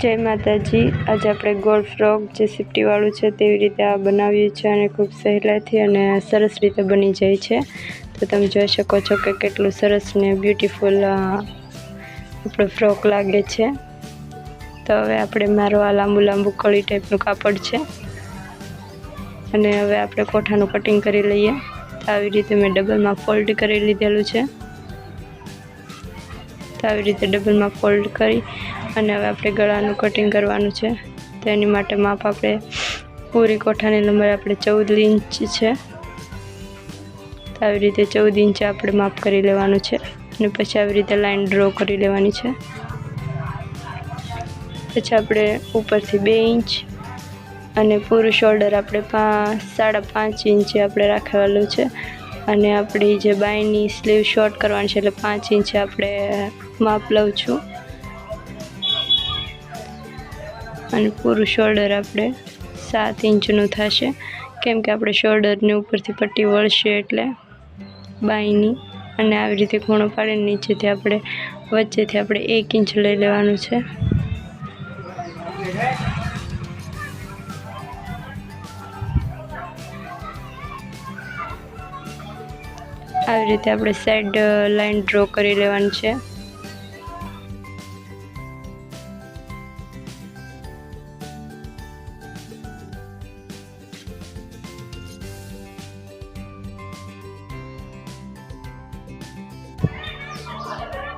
જય માતાજી. આજે આપણે ગોળ ફ્રોક જે સિફ્ટીવાળું છે તેવી રીતે આ બનાવ્યું છે અને ખૂબ સહેલાઈથી અને સરસ રીતે બની જાય છે. તો તમે જોઈ શકો છો કે કેટલું સરસ ને બ્યુટીફુલ આપણો ફ્રોક લાગે છે. તો હવે આપણે મારો આ લાંબુ લાંબુ કળી ટાઈપનું કાપડ છે. અને હવે આપણે કોઠાનું કટિંગ કરી લઈએ. તો આવી રીતે મેં ડબલમાં ફોલ્ડ કરી લીધેલું છે. તો આવી રીતે ડબલમાં ફોલ્ડ કરી અને હવે આપણે ગળાનું કટિંગ કરવાનું છે. તો એની માટે માપ આપણે પૂરી કોઠાની લંબાઈ આપણે ચૌદ ઇંચ છે. તો આવી રીતે ચૌદ ઇંચ આપણે માપ કરી લેવાનું છે અને પછી આવી રીતે લાઈન ડ્રો કરી લેવાની છે. પછી આપણે ઉપરથી બે ઇંચ અને પૂરું શોલ્ડર આપણે પાંચ સાડા પાંચ ઇંચે આપણે રાખેલું છે. અને આપણી જે બાયની સ્લીવ શોર્ટ કરવાની છે એટલે પાંચ ઇંચે આપણે માપ લઉં છું. અને પૂરું શોલ્ડર આપણે સાત ઇંચનું થશે. કેમ કે આપણે શોલ્ડરની ઉપરથી પટ્ટી વળશે એટલે બાયની. અને આવી રીતે ખૂણો પાડીને નીચેથી આપણે, વચ્ચેથી આપણે એક ઇંચ લઈ લેવાનું છે. આવી રીતે આપણે સાઈડ લાઈન ડ્રો કરી લેવાની છે.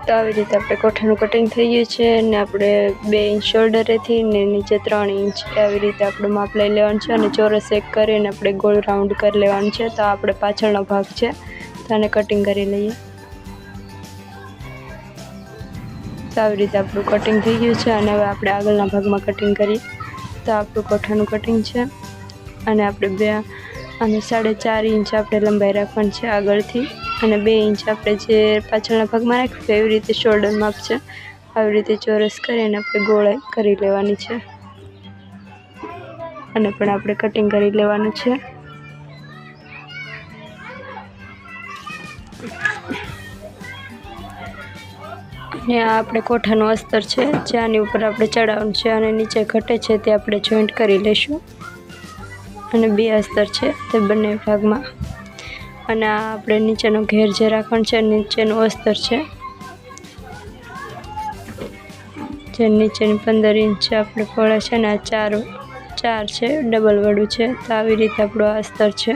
તો આવી રીતે આપણે કોઠાનું કટિંગ થઈ ગયું છે અને આપણે બે ઇંચ શોલ્ડરેથી ને નીચે ત્રણ ઇંચ આવી રીતે આપણું માપ લઈ લેવાનું છે અને ચોરસ એક કરીને આપણે ગોળ રાઉન્ડ કરી લેવાનું છે. તો આપણે પાછળનો ભાગ છે તો આને કટિંગ કરી લઈએ. તો આવી રીતે આપણું કટિંગ થઈ ગયું છે અને હવે આપણે આગળના ભાગમાં કટિંગ કરીએ. તો આપણું કોઠાનું કટિંગ છે અને આપણે બે અને સાડે ચાર ઇંચ આપણે લંબાઈ રાખવાની છે આગળથી. અને બે ઇંચ આપણે જે પાછળના ભાગમાં રાખીશું એવી રીતે શોલ્ડર માપ છે. આવી રીતે ચોરસ કરીને આપણે ગોળાઈ કરી લેવાની છે. અને પણ આપણે કટિંગ કરી લેવાનું છે. અને આ આપણે કોઠાનું અસ્તર છે જે આની ઉપર આપણે ચડાવવાનું છે અને નીચે ઘટે છે તે આપણે જોઈન્ટ કરી લઈશું અને બે અસ્તર છે તે બંને ભાગમાં. અને આ આપણે નીચેનો ઘેર જે રાખવાનો છે, નીચેનું અસ્તર છે. જે નીચેની પંદર ઇંચ આપણે પડે છે ને આ ચાર ચાર છે, ડબલ વાળું છે, તો આવી રીતે આપણું આ અસ્તર છે.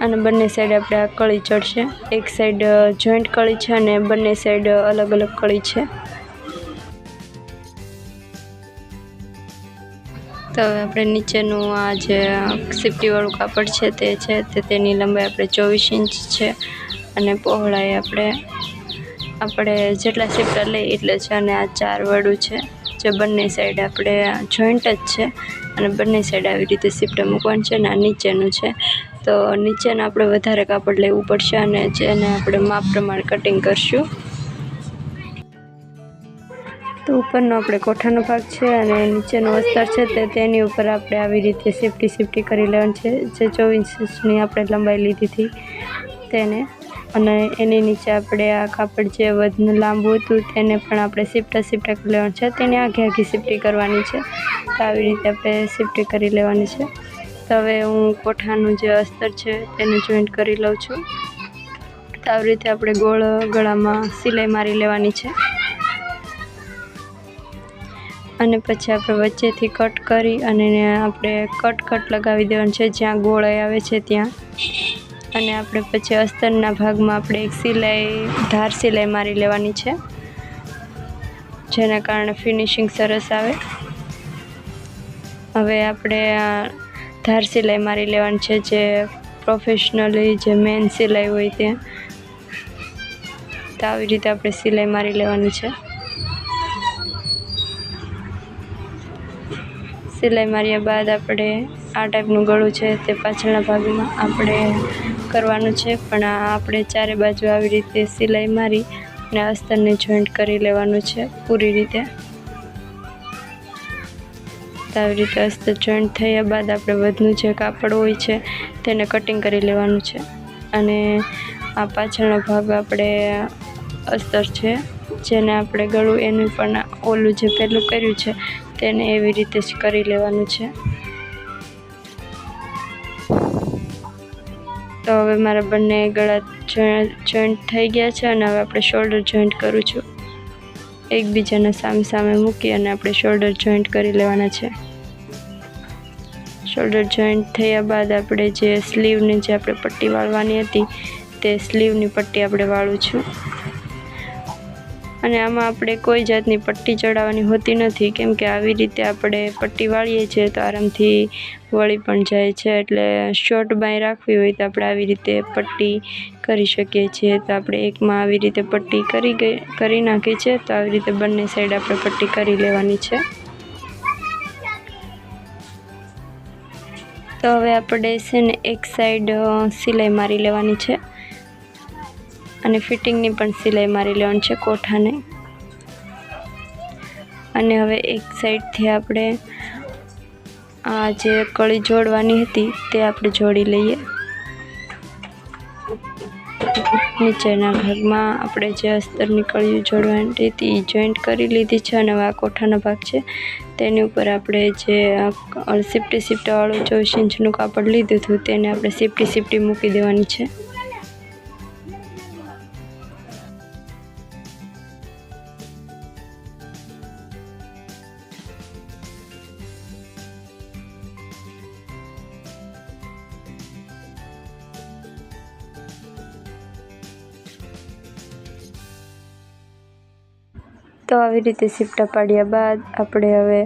અને બંને સાઈડ આપણે આ કળી ચડશે. એક સાઈડ જોઈન્ટ કળી છે અને બંને સાઈડ અલગ અલગ કળી છે. તો હવે આપણે નીચેનું આ જે સિફ્ટીવાળું કાપડ છે તે છે, તે તેની લંબાઈ આપણે ચોવીસ ઇંચ છે અને પહોળાઈ આપણે આપણે જેટલા સિફ્ટર લઈએ એટલે છે અને આ ચારવાળું છે, જે બંને સાઈડ આપણે જોઈન્ટ જ છે અને બંને સાઈડ આવી રીતે સિફ્ટ મૂકવાનું છે અને આ નીચેનું છે. તો નીચેનું આપણે વધારે કાપડ લેવું પડશે અને જેને આપણે માપ પ્રમાણે કટિંગ કરશું. તો ઉપરનો આપણે કોઠાનો ભાગ છે અને નીચેનો અસ્તર છે તે તેની ઉપર આપણે આવી રીતે સેફટી સેફટી કરી લેવાનું છે. જે ચોવીસ ઇંચની આપણે લંબાઈ લીધી હતી તેને. અને એની નીચે આપણે આ કાપડ જે વધુ લાંબુ હતું તેને પણ આપણે સિફ્ટા સિફ્ટા કરી લેવાનું છે. તેને આખી આખી સિફ્ટી કરવાની છે. તો આવી રીતે આપણે સિફ્ટી કરી લેવાની છે. તો હવે હું કોઠાનું જે અસ્તર છે તેને જોઈન્ટ કરી લઉં છું. તો આવી રીતે આપણે ગોળ ગળામાં સિલાઈ મારી લેવાની છે. અને પછી આપણે વચ્ચેથી કટ કરી અને આપણે કટ કટ લગાવી દેવાનું છે, જ્યાં ગોળાઈ આવે છે ત્યાં. અને આપણે પછી અસ્તરના ભાગમાં આપણે એક સિલાઈ, ધાર સિલાઈ મારી લેવાની છે, જેના કારણે ફિનિશિંગ સરસ આવે. હવે આપણે ધાર સિલાઈ મારી લેવાની છે, જે પ્રોફેશનલી જે મેન સિલાઈ હોય ત્યાં. તો આવી રીતે આપણે સિલાઈ મારી લેવાની છે. સિલાઈ માર્યા બાદ આપણે આ ટાઈપનું ગળું છે તે પાછળના ભાગમાં આપણે કરવાનું છે. પણ આ આપણે ચારે બાજુ આવી રીતે સિલાઈ મારી અને અસ્તરને જોઈન્ટ કરી લેવાનું છે પૂરી રીતે. આવી રીતે અસ્તર જોઈન્ટ થયા બાદ આપણે વધનું જે કાપડ હોય છે તેને કટિંગ કરી લેવાનું છે. અને આ પાછળનો ભાગ આપણે અસ્તર છે. જેને આપણે ગળું એનું પણ ઓલું જે પહેલું કર્યું છે તેને એવી રીતે જ કરી લેવાનું છે. તો હવે મારા બંને ગળા જોઈન્ટ થઈ ગયા છે અને હવે આપણે શોલ્ડર જોઈન્ટ કરું છું. એકબીજાના સામે સામે મૂકી અને આપણે શોલ્ડર જોઈન્ટ કરી લેવાના છે. શોલ્ડર જોઈન્ટ થયા બાદ આપણે જે સ્લીવની જે આપણે પટ્ટી વાળવાની હતી, તે સ્લીવની પટ્ટી આપણે વાળું છું. અને આમાં આપણે કોઈ જાતની પટ્ટી ચડાવવાની હોતી નથી. કેમ કે આવી રીતે આપણે પટ્ટી વાળીએ છીએ તો આરામથી વળી પણ જાય છે. એટલે શોર્ટ બાય રાખવી હોય તો આપણે આવી રીતે પટ્ટી કરી શકીએ છીએ. તો આપણે એકમાં આવી રીતે પટ્ટી કરી ગઈ, કરી નાખી છે. તો આવી રીતે બંને સાઈડ આપણે પટ્ટી કરી લેવાની છે. તો હવે આપણે છે ને એક સાઈડ સિલાઈ મારી લેવાની છે. અને ફિટિંગની પણ સિલાઈ મારી લેવાની છે કોઠાને. અને હવે એક સાઈડથી આપણે આ જે કળી જોડવાની હતી તે આપણે જોડી લઈએ. નીચેના ભાગમાં આપણે જે અસ્તરની કળીઓ જોડવાની હતી એ જોઈન્ટ કરી લીધી છે અને આ કોઠાનો ભાગ છે. તેની ઉપર આપણે જે સિફ્ટી સિફ્ટીવાળું ચોવીસ ઇંચનું કાપડ લીધું હતું તેને આપણે સિફ્ટી સિફ્ટી મૂકી દેવાની છે. તો આવી રીતે સીપટા પાડ્યા બાદ આપણે હવે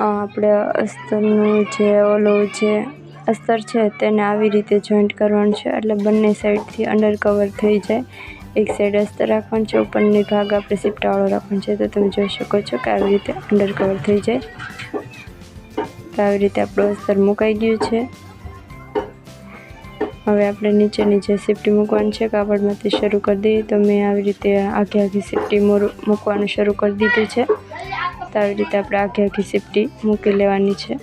આપણે અસ્તરનું જે ઓલું જે અસ્તર છે તેને આવી રીતે જોઈન્ટ કરવાનું છે. એટલે બંને સાઈડથી અંડર કવર થઈ જાય. એક સાઈડ અસ્તર રાખવાનું છે, ઉપરની ભાગ આપણે સીપટાવાળો રાખવાનો છે. તો તમે જોઈ શકો છો કે આવી રીતે અંડર કવર થઈ જાય. તો આવી રીતે આપણું અસ્તર મુકાઈ ગયું છે. હવે આપણે નીચેની જે સેફટી મૂકવાની છે, કાપડમાંથી શરૂ કરી દઈએ. તો મેં આવી રીતે આખી આખી સેફટી મૂકવાનું શરૂ કરી દીધું છે. તો આવી રીતે આપણે આખી આખી સેફટી મૂકી લેવાની છે.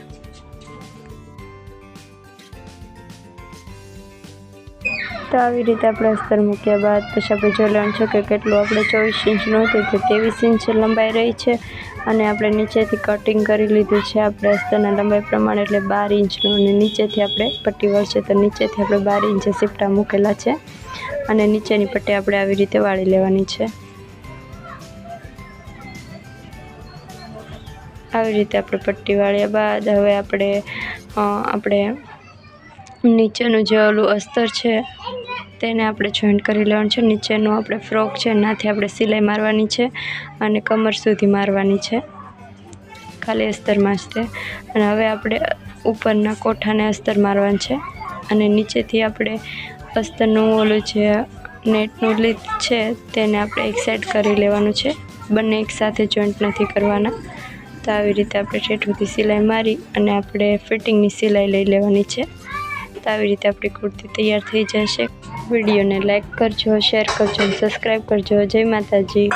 તો આવી રીતે આપણે અસ્તર મૂક્યા બાદ પછી આપણે જોઈ લેવાનું છે કે કેટલું આપણે ચોવીસ ઇંચનું હતું તો ત્રેવીસ ઇંચ લંબાઈ રહી છે અને આપણે નીચેથી કટિંગ કરી લીધું છે આપણે અસ્તરના લંબાઈ પ્રમાણે એટલે બાર ઇંચનું અને નીચેથી આપણે પટ્ટી વળશે તો નીચેથી આપણે બાર ઇંચે સીપટા મૂકેલા છે અને નીચેની પટ્ટી આપણે આવી રીતે વાળી લેવાની છે. આવી રીતે આપણે પટ્ટી વાળ્યા બાદ હવે આપણે આપણે નીચેનું જે ઓલું અસ્તર છે, તેને આપણે જોઈન્ટ કરી લેવાનું છે. નીચેનું આપણે ફ્રોક છે, એનાથી આપણે સિલાઈ મારવાની છે અને કમર સુધી મારવાની છે. ખાલી અસ્તરમાં જ તે. અને હવે આપણે ઉપરના કોઠાને અસ્તર મારવાનું છે અને નીચેથી આપણે અસ્તરનું ઓલું જે નેટનું લીધ છે, તેને આપણે એક સાઈડ કરી લેવાનું છે. બંને એકસાથે જોઈન્ટ નથી કરવાના. તો આવી રીતે આપણે ઠેઠુંથી સિલાઈ મારી અને આપણે ફિટિંગની સિલાઈ લઈ લેવાની છે. તો આવી રીતે આપણી કુર્તી તૈયાર થઈ જશે. વિડીયોને લાઇક કરજો શેર કરજો સબસ્ક્રાઈબ કરજો. જય માતાજી.